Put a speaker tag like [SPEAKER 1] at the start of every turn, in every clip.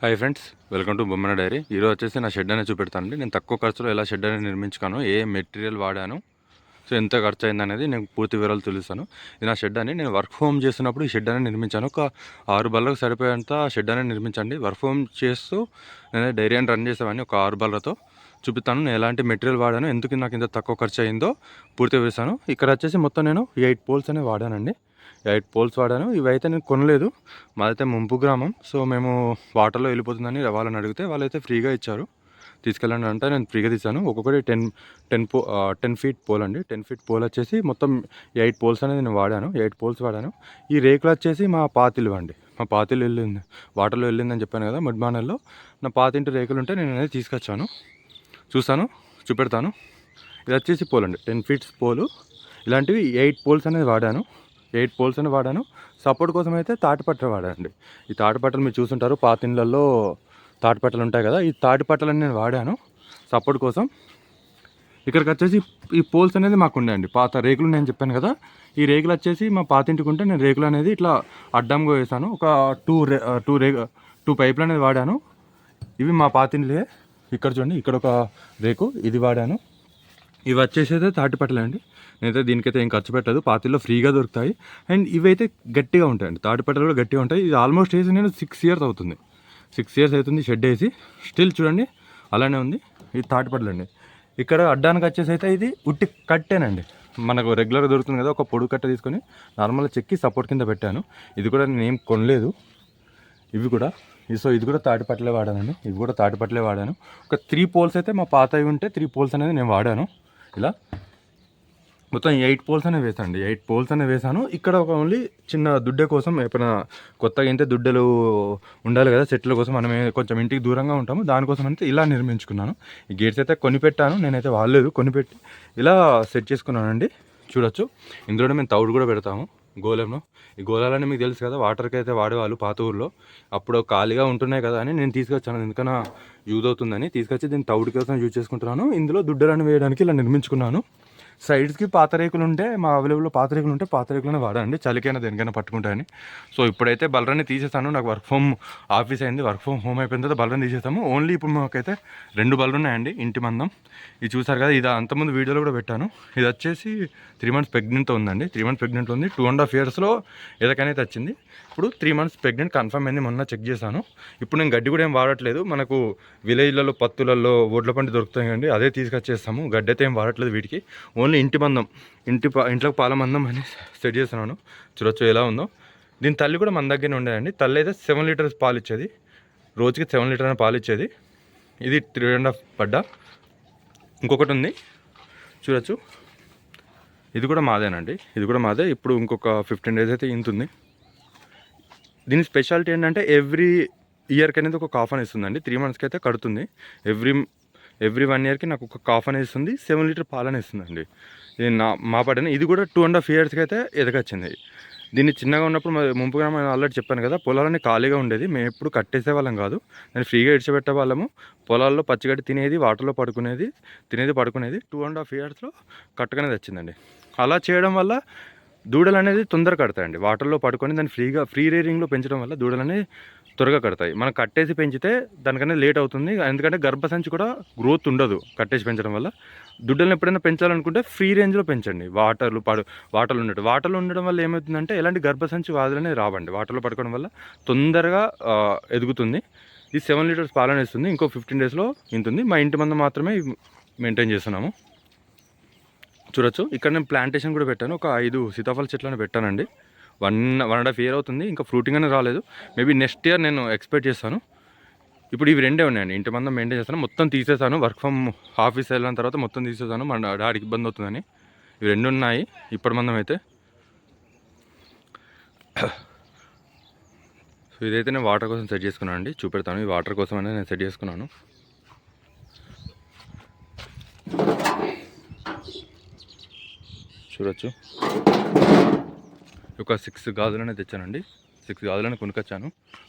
[SPEAKER 1] Hi friends welcome to Bommana diary. ఈరోజు వచ్చేసి నా షెడ్ అనేది చూపెడతానండి. నేను తక్కువ ఖర్చులో ఎలా షెడ్ అనేది నిర్మించుకాను ఏ మెటీరియల్ వాడాను సో ఎంత ఖర్చు అయింది అనేది నేను పూర్తి వివరాలు తెలుస్తాను. ఇది నా షెడ్ అని నేను వర్క్ హోమ్ చేస్తున్నప్పుడు ఈ షెడ్ అనేది నిర్మించాను. ఒక ఆరు బళ్ళకు సరిపోయేంత షెడ్ అనేది నిర్మించండి. వర్క్ హోమ్ చేస్తూ నేను డైరీ అని రన్ చేసేవాడిని ఒక ఆరు బళ్ళతో చూపిస్తాను నేను ఎలాంటి మెటీరియల్ వాడాను ఎందుకు నాకు ఇంత తక్కువ ఖర్చు అయిందో పూర్తిగా వివరిస్తాను. ఇక్కడ వచ్చేసి మొత్తం నేను ఎయిట్ పోల్స్ అనేవి వాడానండి. ఎయిట్ పోల్స్ వాడాను. ఇవైతే నేను కొనలేదు. మాదైతే ముంపు గ్రామం. సో మేము వాటర్లో వెళ్ళిపోతుందని వాళ్ళని అడిగితే వాళ్ళైతే ఫ్రీగా ఇచ్చారు. తీసుకెళ్ళండి అంటే నేను ఫ్రీగా తీసాను ఒక్కొక్కటి టెన్ టెన్ పో టెన్ ఫీట్ పోల్ అండి. టెన్ ఫీట్ పోల్ వచ్చేసి మొత్తం ఎయిట్ పోల్స్ అనేది నేను వాడాను. ఎయిట్ పోల్స్ వాడాను. ఈ రేకులు వచ్చేసి మా పాతిలు అండి. మా పాతిలు వెళ్ళింది. వాటర్లో వెళ్ళిందని చెప్పాను కదా మడ్మానల్లో. నా పాతింటి రేకులు ఉంటే నేను అనేది తీసుకొచ్చాను. చూస్తాను చూపెడతాను. ఇది వచ్చేసి పోల్ అండి. Ten feets pole. ఇలాంటివి ఎయిట్ పోల్స్ అనేది వాడాను. ఎయిట్ పోల్స్ అని వాడాను. సపోర్ట్ కోసం అయితే తాటిపట్టలు వాడానండి. ఈ తాటిపట్టలు మీరు చూసుంటారు పాత ఇళ్ళల్లో తాటిపట్టలు ఉంటాయి కదా ఈ తాటిపట్టలని నేను వాడాను సపోర్ట్ కోసం. ఇక్కడికి వచ్చేసి ఈ పోల్స్ అనేది మాకు ఉండండి పాత రేకులు నేను చెప్పాను కదా ఈ రేకులు వచ్చేసి మా పాతింటికి ఉంటే నేను రేకులు అనేది ఇట్లా అడ్డంగా వేసాను. ఒక టూ రే టూ రే టూ పైపులు అనేది వాడాను. ఇవి మా పాత ఇండ్లే ఇక్కడ చూడండి ఇక్కడ ఒక రేకు ఇది వాడాను. ఇవి వచ్చేసి అయితే తాటిపట్టలే అండి నేనైతే దీనికైతే ఏం ఖర్చు పెట్టదు పాతిల్లో ఫ్రీగా దొరుకుతాయి. అండ్ ఇవైతే గట్టిగా ఉంటాయండి తాటిపట్టలు కూడా గట్టిగా ఉంటాయి. ఇది ఆల్మోస్ట్ వేసి నేను సిక్స్ ఇయర్స్ అవుతుంది. సిక్స్ ఇయర్స్ అవుతుంది షెడ్ వేసి. స్టిల్ చూడండి అలానే ఉంది. ఇది తాటిపట్టలు అండి. ఇక్కడ అడ్డానికి వచ్చేసి అయితే ఇది ఉట్టి కట్టేనండి. మనకు రెగ్యులర్గా దొరుకుతుంది కదా ఒక పొడు కట్ట తీసుకొని నార్మల్గా చెక్కి సపోర్ట్ కింద పెట్టాను. ఇది కూడా నేను ఏం కొనలేదు. ఇవి కూడా. సో ఇది కూడా తాటిపట్లే వాడానండి. ఇవి కూడా తాటిపట్లే వాడాను. ఒక త్రీ పోల్స్ అయితే మా పాతవి ఉంటే త్రీ పోల్స్ అనేది నేను వాడాను. ఇలా. మొత్తం ఎయిట్ పోల్స్ అనే వేసాండి ఎయిట్ పోల్స్ అనే వేసాను ఇక్కడ ఒక ఓన్లీ చిన్న దుడ్డే కోసం ఎప్పుడైనా కొత్తగా అయితే దుడ్డలు ఉండాలి కదా చెట్ల కోసం మనం కొంచెం ఇంటికి దూరంగా ఉంటాము. దానికోసం అయితే ఇలా నిర్మించుకున్నాను. ఈ గేట్స్ అయితే కొనిపెట్టాను. నేనైతే వాడలేదు. కొనిపెట్టి ఇలా సెట్ చేసుకున్నానండి. చూడొచ్చు. ఇందులో మేము తౌడు కూడా పెడతాము. గోళంలో. ఈ గోళాలని మీకు తెలుసు కదా వాటర్కి అయితే వాడేవాళ్ళు పాత ఊర్లో. అప్పుడు ఖాళీగా ఉంటున్నాయి కదా అని నేను తీసుకొచ్చాను. ఎందుకన్నా యూజ్ అవుతుందని తీసుకొచ్చి దీన్ని తౌడు కోసం యూజ్ చేసుకుంటున్నాను. ఇందులో దుడ్డలను వేయడానికి ఇలా నిర్మించుకున్నాను. సైడ్స్కి పాత రేకులు ఉంటే మా అవైలబుల్లో పాత రేకులు ఉంటే పాతరేకులనే వాడండి చలికైనా దేనికైనా పట్టుకుంటాయని. సో ఇప్పుడైతే బలరాన్ని తీసేసాను నాకు వర్క్ ఫ్రమ్ ఆఫీస్ అయింది. వర్క్ ఫ్రమ్ హోమ్ అయిపోయిన తర్వాత బలరాన్ని తీసేస్తాము. ఓన్లీ ఇప్పుడు మాకైతే రెండు బలలు ఉన్నాయండి ఇంటి మందం. ఇది చూసారు కదా ఇది అంతకుముందు వీడియోలో కూడా పెట్టాను. ఇది వచ్చేసి త్రీ మంత్స్ ప్రెగ్నెంట్ ఉందండి. త్రీ మంత్స్ ప్రెగ్నెంట్ ఉంది. టూ అండ్ హాఫ్ ఇయర్స్లో ఎదకనైతే వచ్చింది. ఇప్పుడు త్రీ మంత్స్ ప్రెగ్నెంట్ కన్ఫర్మ్ అయింది. మొన్న చెక్ చేశాను. ఇప్పుడు నేను గడ్డి కూడా ఏం వాడట్లేదు. మనకు విలేజ్లలో పత్తులలో ఒడ్ల పంట దొరుకుతాయి అండి అదే తీసుకొచ్చేస్తాము. గడ్డి అయితే ఏం వాడట్లేదు వీటికి. ఓన్లీ ఇంటి మందం ఇంటి ఇంట్లోకి పాల మందం అని సెట్ చేస్తున్నాను. చూడొచ్చు ఎలా ఉందో. దీని తల్లి కూడా మన దగ్గరనే ఉండేదండి. తల్లి అయితే సెవెన్ లీటర్స్ పాలు ఇచ్చేది. రోజుకి సెవెన్ లీటర్ అని పాలు ఇచ్చేది. ఇది త్రీ అండ్ హాఫ్ పడ్డా. ఇంకొకటి ఉంది. చూడొచ్చు. ఇది కూడా మాదేనండి. ఇది కూడా మాదే. ఇప్పుడు ఇంకొక ఫిఫ్టీన్ డేస్ అయితే ఇంతుంది. దీని స్పెషాలిటీ ఏంటంటే ఎవ్రీ ఇయర్కి అనేది ఒక కాఫ్ అనేది ఇస్తుందండి. త్రీ మంత్స్కి అయితే కడుతుంది. ఎవ్రీ ఎవ్రీ వన్ ఇయర్కి నాకు ఒక కాఫ్ అనేది ఇస్తుంది సెవెన్ లీటర్ పాలు అనేది ఇస్తుందండి ఇది నా మా పడిన ఇది కూడా టూ అండ్ హాఫ్ ఇయర్స్కి అయితే ఎదగొచ్చింది. దీన్ని చిన్నగా ఉన్నప్పుడు ముంపుగా ముంపు గ్రామం ఆల్రెడీ చెప్పాను కదా పొలాలన్నీ ఖాళీగా ఉండేది మేము ఎప్పుడు కట్టేసే వాళ్ళం కాదు. దాన్ని ఫ్రీగా ఇడిచిపెట్టే వాళ్ళము. పొలాల్లో పచ్చిగడ్డి తినేది వాటర్లో పడుకునేది తినేది పడుకునేది టూ అండ్ హాఫ్ ఇయర్స్లో కట్టుకునేది వచ్చిందండి అలా చేయడం వల్ల దూడలు అనేది తొందర కడతాయండి. వాటర్లో పడుకొని దాన్ని ఫ్రీగా ఫ్రీ రేరింగ్లో పెంచడం వల్ల దూడలు త్వరగా కడతాయి. మనం కట్టేసి పెంచితే దానికన్నా లేట్ అవుతుంది. ఎందుకంటే గర్భసంచి కూడా గ్రోత్ ఉండదు కట్టేసి పెంచడం వల్ల. దుడ్డలను ఎప్పుడైనా పెంచాలనుకుంటే ఫ్రీ రేంజ్లో పెంచండి. వాటర్లు పడు వాటర్లు ఉండటం వాటర్లు ఉండడం వల్ల ఏమవుతుందంటే ఎలాంటి గర్భసంచి వ్యాధులు రావండి. వాటర్లో పడుకోవడం వల్ల తొందరగా ఎదుగుతుంది. ఇది సెవెన్ లీటర్స్ పాలన ఇస్తుంది. ఇంకో ఫిఫ్టీన్ డేస్లో ఇంతుంది. మా ఇంటి మంద మాత్రమే మెయింటైన్ చేస్తున్నాము. చూడొచ్చు. ఇక్కడ నేను ప్లాంటేషన్ కూడా పెట్టాను. ఒక ఐదు సీతాఫల చెట్లను పెట్టానండి. One one and half year అవుతుంది. ఇంకా ఫ్రూటింగ్ అనేది రాలేదు. మేబీ నెక్స్ట్ ఇయర్ నేను ఎక్స్పెక్ట్ చేస్తాను. ఇప్పుడు ఇవి రెండే ఉన్నాయండి. ఇంటి మందం మెయింటైన్ చేస్తాను. మొత్తం తీసేసాను. వర్క్ ఫ్రమ్ ఆఫీస్ వెళ్ళిన తర్వాత మొత్తం తీసేసాను. మన డాడీకి ఇబ్బంది అవుతుందని. ఇవి రెండు ఉన్నాయి. ఇప్పటి మందం అయితే. సో ఇదైతే నేను వాటర్ కోసం సెట్ చేసుకున్నాను అండి. చూపెడతాను. ఈ వాటర్ కోసం అనేది నేను సెట్ చేసుకున్నాను. చూడొచ్చు. ఒక సిక్స్ గాజులనే తెచ్చానండి. సిక్స్ గాజులను కొనుకొచ్చాను.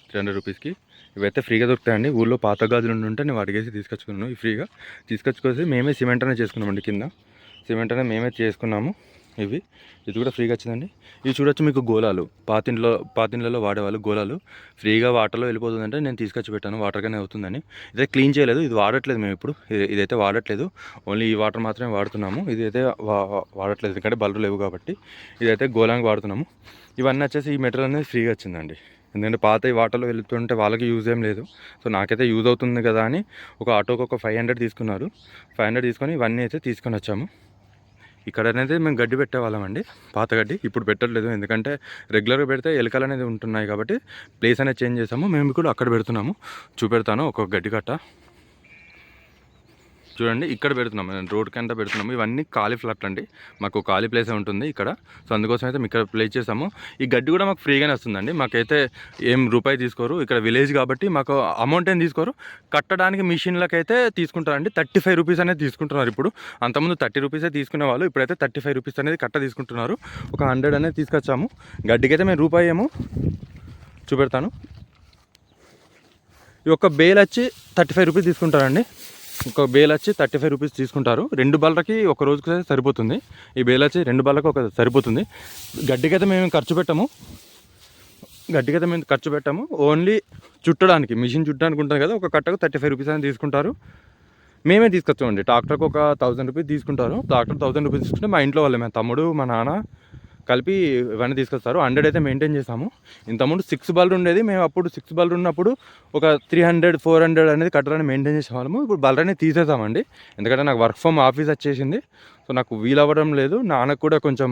[SPEAKER 1] త్రీ హండ్రెడ్ రూపీస్కి ఇవైతే ఫ్రీగా దొరుకుతాయండి. ఊళ్ళో పాత గాజులు ఉంటే నేను అడిగేసి తీసుకొచ్చుకున్నాను. ఈ ఫ్రీగా తీసుకొచ్చుకోసి మేమే సిమెంట్ అనేది చేసుకున్నామండి కింద. సిమెంట్ అనేది మేమే చేసుకున్నాము. ఇవి. ఇది కూడా ఫ్రీగా వచ్చిందండి. ఇవి చూడొచ్చు మీకు గోళాలు. పాతింట్లో పాతిండ్లలో వాడేవాళ్ళు గోళాలు. ఫ్రీగా వాటర్లో వెళ్ళిపోతుందంటే నేను తీసుకొచ్చి పెట్టాను. వాటర్గానే అవుతుందని. ఇదే క్లీన్ చేయలేదు. ఇది వాడట్లేదు మేము ఇప్పుడు. ఇది- ఇదైతే వాడట్లేదు. ఓన్లీ ఈ వాటర్ మాత్రమే వాడుతున్నాము. ఇది అయితే వా- వాడట్లేదు. ఎందుకంటే బల్లు లేవు కాబట్టి. ఇదైతే గోళానికి వాడుతున్నాము. ఇవన్నీ వచ్చేసి ఈ మెటీరియల్ అనేది ఫ్రీగా వచ్చిందండి. ఎందుకంటే పాత ఈ వాటర్లో వెళ్తుంటే వాళ్ళకి యూజ్ ఏం లేదు. సో నాకైతే యూజ్ అవుతుంది కదా అని ఒక ఆటోకి ఒక ఫైవ్ హండ్రెడ్ తీసుకున్నారు. ఫైవ్ హండ్రెడ్ తీసుకొని ఇవన్నీ అయితే తీసుకొని వచ్చాము. ఇక్కడ అనేది మేము గడ్డి పెట్టేవాళ్ళమండి. పాత గడ్డి ఇప్పుడు పెట్టట్లేదు. ఎందుకంటే రెగ్యులర్గా పెడితే ఎలుకలు అనేది ఉంటున్నాయి కాబట్టి ప్లేస్ అనేది చేంజ్ చేసాము. మేము కూడా అక్కడ పెడుతున్నాము. చూపెడతాను ఒక గడ్డి కట్ట. చూడండి ఇక్కడ పెడుతున్నాం నేను రోడ్ కింద పెడుతున్నాము. ఇవన్నీ ఖాళీ ఫ్లాట్ అండి. మాకు ఖాళీ ప్లేసే ఉంటుంది ఇక్కడ. సో అందుకోసం అయితే మేము ఇక్కడ ప్లేస్ చేసాము. ఈ గడ్డి కూడా మాకు ఫ్రీగానే వస్తుందండి. మాకైతే ఏం రూపాయి తీసుకోరు. ఇక్కడ విలేజ్ కాబట్టి మాకు అమౌంట్ ఏం తీసుకోరు. కట్టడానికి మిషన్లకు అయితే తీసుకుంటారండి. థర్టీ ఫైవ్ రూపీస్ అనేది తీసుకుంటున్నారు ఇప్పుడు. అంతకుముందు థర్టీ రూపీసే తీసుకునే వాళ్ళు ఇప్పుడైతే థర్టీ ఫైవ్ రూపీస్ అనేది కట్ట తీసుకుంటున్నారు. ఒక హండ్రెడ్ అనేది తీసుకొచ్చాము. గడ్డికైతే మేము రూపాయి ఏమో చూపెడతాను. ఈ యొక్క బేల్ వచ్చి థర్టీ ఫైవ్ రూపీస్ తీసుకుంటారండి. ఒక బేల్ వచ్చి థర్టీ ఫైవ్ రూపీస్ తీసుకుంటారు. రెండు బల్లకి ఒక రోజుకి సరిపోతుంది. ఈ బేల్ వచ్చి రెండు బల్లకి ఒక సరిపోతుంది. గడ్డికైతే మేము ఖర్చు పెట్టాము. గడ్డికైతే మేము ఖర్చు పెట్టాము. ఓన్లీ చుట్టడానికి మిషన్ చుట్టడానికి ఉంటుంది కదా ఒక కట్టకు థర్టీ ఫైవ్ రూపీస్ అని తీసుకుంటారు. మేమే తీసుకొచ్చామండి. ట్రాక్టర్కి ఒక థౌసండ్ రూపీస్ తీసుకుంటారు. ట్రాక్టర్ థౌసండ్ రూపీస్ తీసుకుంటే మా ఇంట్లో వాళ్ళే మా తమ్ముడు మా నాన్న కలిపి ఇవన్నీ తీసుకొస్తారు. హండ్రెడ్ అయితే మెయింటైన్ చేసాము ఇంతకుముందు సిక్స్ బల్ ఉండేది. మేము అప్పుడు సిక్స్ బల్ ఉన్నప్పుడు ఒక త్రీ హండ్రెడ్ ఫోర్ హండ్రెడ్ అనేది కట్టడానికి మెయింటైన్ చేసేవాళ్ళము ఇప్పుడు బల్డ్ తీసేసామండి. ఎందుకంటే నాకు వర్క్ ఫ్రమ్ ఆఫీస్ వచ్చేసింది. సో నాకు వీలవ్వడం లేదు. నాన్నకు కూడా కొంచెం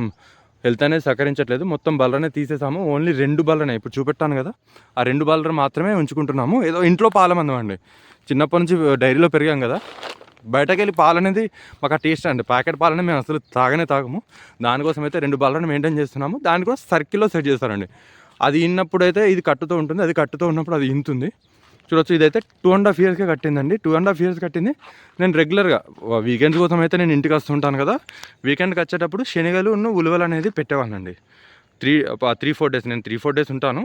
[SPEAKER 1] హెల్త్ అనేది సహకరించట్లేదు. మొత్తం బల్లనే తీసేసాము. ఓన్లీ రెండు బల్లనే ఇప్పుడు చూపెట్టాను కదా. ఆ రెండు బల్లలు మాత్రమే ఉంచుకుంటున్నాము. ఏదో ఇంట్లో పాలమందం అండి చిన్నప్పటి నుంచి డైరీలో పెరిగాం కదా. బయటకు వెళ్ళి పాలు అనేది మాకు ఆ టేస్ట్ అండి. ప్యాకెట్ పాలని మేము అసలు తాగనే తాగము. దానికోసం అయితే రెండు బల్లను మెయింటైన్ చేస్తున్నాము. దానికోసం సర్కిల్లో సెట్ చేస్తారండి. అది ఇన్నప్పుడు అయితే ఇది కట్టుతో ఉంటుంది. అది కట్టుతో ఉన్నప్పుడు అది ఇంతుంది. చూడొచ్చు ఇదైతే టూ అండ్ హాఫ్ ఇయర్స్గా కట్టిందండి. టూ అండ్ హాఫ్ ఇయర్స్ కట్టింది. నేను రెగ్యులర్గా వీకెండ్స్ కోసం అయితే నేను ఇంటికి వస్తుంటాను కదా. వీకెండ్కి వచ్చేటప్పుడు శనగలు ఉన్న ఉలువలు అనేది పెట్టేవాళ్ళండి. త్రీ త్రీ ఫోర్ డేస్ నేను త్రీ ఫోర్ డేస్ ఉంటాను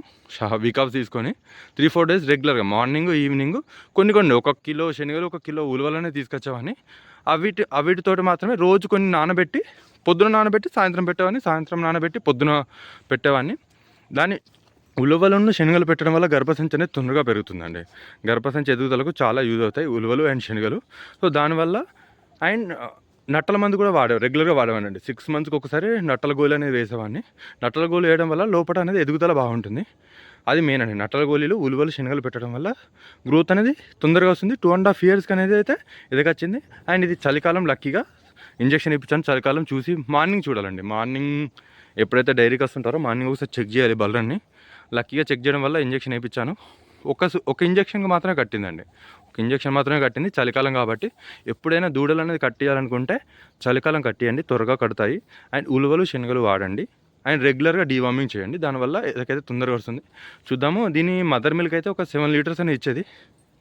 [SPEAKER 1] వీక్ ఆఫ్ తీసుకొని. త్రీ ఫోర్ డేస్ రెగ్యులర్గా మార్నింగ్ ఈవినింగ్ కొన్ని కొన్ని ఒక కిలో శనగలు ఒక కిలో ఉలవలనే తీసుకొచ్చేవాడిని అవిటి అవిటితోటి మాత్రమే రోజు కొన్ని నానబెట్టి పొద్దున నానబెట్టి సాయంత్రం పెట్టేవాడిని సాయంత్రం నానబెట్టి పొద్దున పెట్టేవాడిని దాన్ని ఉలవలను శనగలు పెట్టడం వల్ల గర్భసంచి అనేది తొందరగా పెరుగుతుందండి. గర్భసంచి ఎదుగుదలకు చాలా యూజ్ అవుతాయి ఉలవలు అండ్ శనగలు. సో దానివల్ల అండ్ నట్టల మందు కూడా వాడే రెగ్యులర్గా వాడేవాడిని సిక్స్ మంత్స్కి ఒకసారి నట్టల గోళీ అనేది వేసేవాడిని. నట్టల గోళీ వేయడం వల్ల లోపల అనేది ఎదుగుదల బాగుంటుంది. అది మెయిన్ అండి. నట్టల గోళీలు ఉలువలు శనగలు పెట్టడం వల్ల గ్రోత్ అనేది తొందరగా వస్తుంది. టూ అండ్ హాఫ్ ఇయర్స్కి అనేది అయితే ఎదగచ్చింది. అండ్ ఇది చలికాలం లక్కీగా ఇంజక్షన్ ఇప్పించాను. చలికాలం చూసి మార్నింగ్ చూడాలండి. మార్నింగ్ ఎప్పుడైతే డైరీకి వస్తుంటారో మార్నింగ్ ఒకసారి చెక్ చేయాలి బలరన్ని. లక్కీగా చెక్ చేయడం వల్ల ఇంజెక్షన్ వేయించాను. ఒక ఒక ఇంజక్షన్కి మాత్రమే కట్టిందండి. ఇంజక్షన్ మాత్రమే కట్టింది చలికాలం కాబట్టి. ఎప్పుడైనా దూడలు అనేది కట్టియాలనుకుంటే చలికాలం కట్టియండి త్వరగా కడతాయి. అండ్ ఉలువలు శనగలు వాడండి. అండ్ రెగ్యులర్గా డీవార్మింగ్ చేయండి. దానివల్ల ఏదైతే తొందరగా వస్తుంది. చూద్దాము దీని మదర్ మిల్క్ అయితే ఒక సెవెన్ లీటర్స్ అని ఇచ్చేది.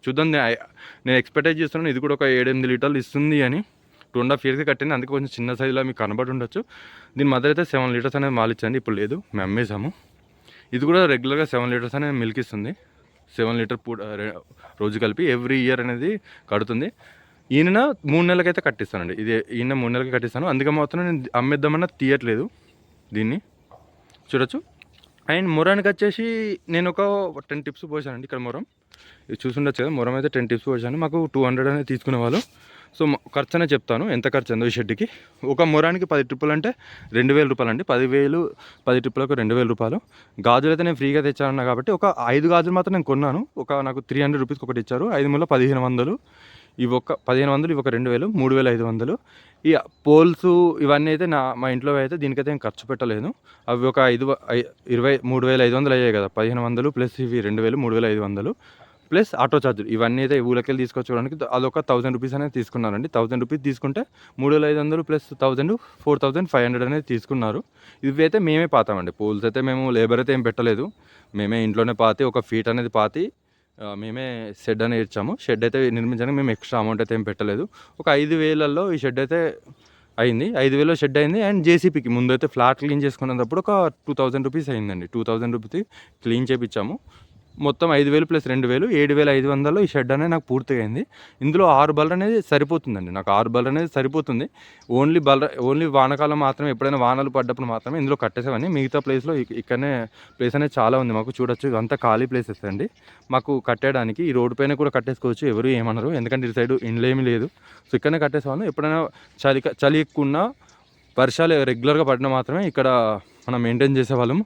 [SPEAKER 1] చూద్దాం నేను ఎక్స్పెక్టైజ్ చేస్తున్నాను ఇది కూడా ఒక ఏడెనిమిది లీటర్లు ఇస్తుంది అని. టూ అండ్ హాఫ్ ఇయర్కి కట్టింది అందుకే కొంచెం చిన్న సైజులో మీకు కనబడి ఉండొచ్చు. దీని మదర్ అయితే సెవెన్ లీటర్స్ అనేది మాలిచ్చండి ఇప్పుడు లేదు మేము అమ్మేసాము ఇది కూడా రెగ్యులర్గా సెవెన్ లీటర్స్ అనేది మిల్క్ ఇస్తుంది. సెవెన్ లీటర్ పూట రోజు కలిపి ఎవ్రీ ఇయర్ అనేది కడుతుంది. ఈయన మూడు నెలలకైతే కట్టిస్తానండి. ఇది ఈయన మూడు నెలలకి కట్టిస్తాను. అందుకే మాత్రం నేను అమ్మేద్దామన్నా తీయట్లేదు దీన్ని. చూడొచ్చు. అండ్ మొరానికి వచ్చేసి నేను ఒక టెన్ టిప్స్ పోసానండి ఇక్కడ మొరం. ఇది చూసుండొచ్చు కదా మొరం అయితే టెన్ టిప్స్ పోసాను. మాకు టూ హండ్రెడ్ అనేది తీసుకునే వాళ్ళు. సో ఖర్చు అనేది చెప్తాను ఎంత ఖర్చు ఎందో ఈ షెడ్కి ఒక మొరానికి పది ట్రిప్పులు అంటే రెండు వేల రూపాయలు అండి. పదివేలు పది ట్రిప్పులకు రెండు వేల రూపాయలు. గాజులు అయితే నేను ఫ్రీగా తెచ్చానన్నా కాబట్టి ఒక ఐదు గాజులు మాత్రం నేను కొన్నాను. ఒక నాకు త్రీ హండ్రెడ్ రూపీస్కి ఒకటి ఇచ్చారు. ఐదు మూల పదిహేను వందలు. ఇవి ఒక పదిహేను వందలు ఇవి ఒక రెండు వేలు మూడు వేల ఐదు వందలు. ఈ పోల్స్ ఇవన్నీ అయితే నా మా ఇంట్లో అయితే దీనికైతే నేను ఖర్చు పెట్టలేదు. అవి ఒక ఐదు వ- ఐ- ఇరవై మూడు వేల ఐదు వందలు అయ్యాయి కదా. పదిహేను వందలు ప్లస్ ఇవి రెండు వేలు మూడు వేల ఐదు వందలు. ప్లస్ ఆటో ఛార్జులు ఇవన్నీ అయితే ఊళ్ళకెళ్ళి తీసుకొచ్చుకోవడానికి అదొక థౌసండ్ రూపీస్ అనేది తీసుకున్నారండి. థౌసండ్ రూపీస్ తీసుకుంటే మూడు వేల ఐదు వందలు plus thousand four thousand five hundred అనేది తీసుకున్నారు. ఇవి అయితే మేమే పాతామండి. పోల్స్ అయితే మేము లేబర్ అయితే ఏం పెట్టలేదు. మేమే ఇంట్లోనే పాతి ఒక ఫీట్ అనేది పాతి మేమే షెడ్ అనేది ఇచ్చాము. షెడ్ అయితే నిర్మించడానికి మేము ఎక్స్ట్రా అమౌంట్ అయితే ఏం పెట్టలేదు. ఒక ఐదు వేలల్లో ఈ షెడ్ అయితే అయింది. ఐదు వేలో షెడ్ అయింది. అండ్ జేసీపీకి ముందు అయితే ఫ్లాట్ క్లీన్ చేసుకునేటప్పుడు ఒక టూ థౌజండ్ రూపీస్ అయిందండి. టూ థౌజండ్ రూపీస్ క్లీన్ చేపించాము మొత్తం ఐదు వేలు ప్లస్ రెండు వేలు ఏడు వేల ఐదు వందలు ఈ షెడ్ అనేది నాకు పూర్తిగా అయింది ఇందులో ఆరు బల్ల అనేది సరిపోతుందండి. నాకు ఆరు బల్ల అనేది సరిపోతుంది. ఓన్లీ బల్ల ఓన్లీ వానకాలం మాత్రమే ఎప్పుడైనా వానలు పడ్డప్పుడు మాత్రమే ఇందులో కట్టేసేవని మిగతా ప్లేస్లో ఇక్కడనే ప్లేస్ అనేది చాలా ఉంది. మాకు చూడొచ్చు ఇదంతా ఖాళీ ప్లేసెస్ అండి. మాకు కట్టేయడానికి ఈ రోడ్డు పైన కూడా కట్టేసుకోవచ్చు ఎవరు ఏమనరు. ఎందుకంటే ఇటు సైడ్ ఇండ్లు లేదు. సో ఇక్కడనే కట్టేసేవాళ్ళం. ఎప్పుడైనా చలి చలి ఎక్కువన్నా వర్షాలు రెగ్యులర్గా పడినా మాత్రమే ఇక్కడ మనం మెయింటైన్ చేసేవాళ్ళము.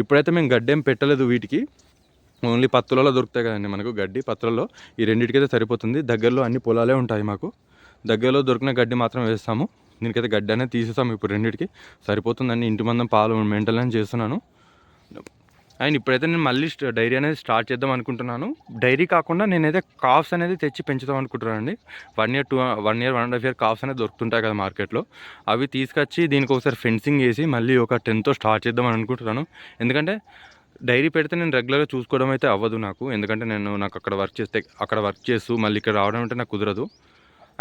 [SPEAKER 1] ఇప్పుడైతే మేము గడ్డి ఏం పెట్టలేదు వీటికి. ఓన్లీ పత్తులలో దొరుకుతాయి కదండి మనకు గడ్డి. పత్తులలో ఈ రెండింటికైతే సరిపోతుంది. దగ్గరలో అన్ని పొలాలే ఉంటాయి మాకు. దగ్గరలో దొరికిన గడ్డి మాత్రం వేస్తాము. దీనికైతే గడ్డి అనేది తీసేస్తాము ఇప్పుడు రెండింటికి. సరిపోతుందండి. ఇంటి మందం పాలు మెయింటెనెన్స్ చేస్తున్నాను. అండ్ ఇప్పుడైతే నేను మళ్ళీ డైరీ అనేది స్టార్ట్ చేద్దాం అనుకుంటున్నాను. డైరీ కాకుండా నేనైతే కాఫ్స్ అనేది తెచ్చి పెంచుదాం అనుకుంటున్నానండి. One year two one year one and half year calves అనేది దొరుకుతుంటాయి కదా మార్కెట్లో. అవి తీసుకొచ్చి దీనికి ఒకసారి ఫెన్సింగ్ వేసి మళ్ళీ ఒక టెన్తో స్టార్ట్ చేద్దాం అని అనుకుంటున్నాను. ఎందుకంటే డైరీ పెడితే నేను రెగ్యులర్గా చూసుకోవడం అయితే అవ్వదు నాకు. ఎందుకంటే నేను నాకు అక్కడ వర్క్ చేస్తే అక్కడ వర్క్ చేస్తూ మళ్ళీ ఇక్కడ రావడం అంటే నాకు కుదరదు.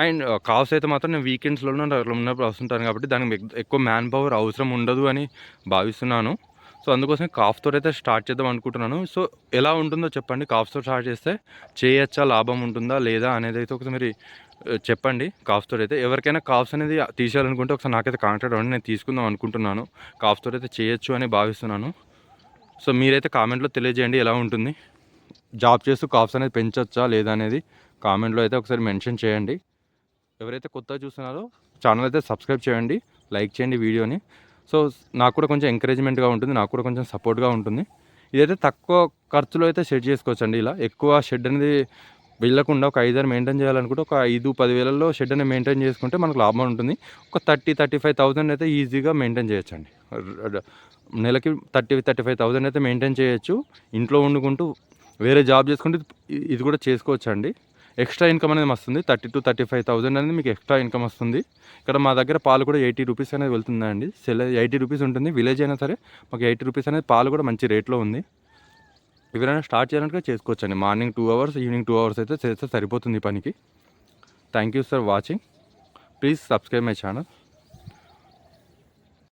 [SPEAKER 1] అండ్ కావ్స్ అయితే మాత్రం నేను వీకెండ్స్లో ఉన్నప్పుడు వస్తుంటాను కాబట్టి దానికి ఎక్కువ మ్యాన్ పవర్ అవసరం ఉండదు అని భావిస్తున్నాను. సో అందుకోసం కాఫ్తో అయితే స్టార్ట్ చేద్దాం అనుకుంటున్నాను. సో ఎలా ఉంటుందో చెప్పండి. కాఫ్తో స్టార్ట్ చేస్తే చేయొచ్చా లాభం ఉంటుందా లేదా అనేది అయితే ఒకసారి మీరు చెప్పండి. కాఫ్తో అయితే ఎవరికైనా కాఫ్స్ అనేది తీసేయాలనుకుంటే ఒకసారి నాకైతే కాంటాక్ట్ అవ్వండి. నేను తీసుకుందాం అనుకుంటున్నాను. కాఫ్తో అయితే చేయొచ్చు అని భావిస్తున్నాను. సో మీరైతే కామెంట్లో తెలియజేయండి ఎలా ఉంటుంది? జాబ్ చేస్తూ కాఫ్స్ అనేది పెంచవచ్చా లేదా అనేది కామెంట్లో అయితే ఒకసారి మెన్షన్ చేయండి. ఎవరైతే కొత్తగా చూస్తున్నారో ఛానల్ అయితే సబ్స్క్రైబ్ చేయండి లైక్ చేయండి వీడియోని. సో నాకు కూడా కొంచెం ఎంకరేజ్మెంట్గా ఉంటుంది నాకు కూడా కొంచెం సపోర్ట్గా ఉంటుంది. ఇదైతే తక్కువ ఖర్చులో అయితే షెడ్ చేసుకోవచ్చండి ఇలా. ఎక్కువ షెడ్ అనేది వెళ్ళకుండా ఒక ఐదారు మెయింటైన్ చేయాలనుకుంటే ఒక ఐదు పదివేలలో షెడ్ అనేది మెయింటైన్ చేసుకుంటే మనకు లాభం ఉంటుంది. ఒక థర్టీ థర్టీ ఫైవ్ థౌసండ్ అయితే ఈజీగా మెయింటైన్ చేయొచ్చండి. నెలకి థర్టీ థర్టీ ఫైవ్ థౌసండ్ అయితే మెయింటైన్ చేయొచ్చు. ఇంట్లో వండుకుంటూ వేరే జాబ్ చేసుకుంటే ఇది- ఇది కూడా చేసుకోవచ్చు అండి ఎక్స్ట్రా ఇన్కమ్ అనేది వస్తుంది thirty to thirty five thousand అనేది మీకు ఎక్స్ట్రా ఇన్కమ్ వస్తుంది. ఇక్కడ మా దగ్గర పాలు కూడా ఎయిటీ రూపీస్ అనేది వెళ్తుందండి. సెల్ ఎయిటీ రూపీస్ ఉంటుంది. విలేజ్ అయినా సరే మాకు ఎయిటీ రూపీస్ అనేది పాలు కూడా మంచి రేట్లో ఉంది. ఎవరైనా స్టార్ట్ చేయాలంటే చేసుకోవచ్చు అండి morning two hours evening two hours అయితే చేస్తే సరిపోతుంది పనికి. Thank you sir watching. Please subscribe my channel.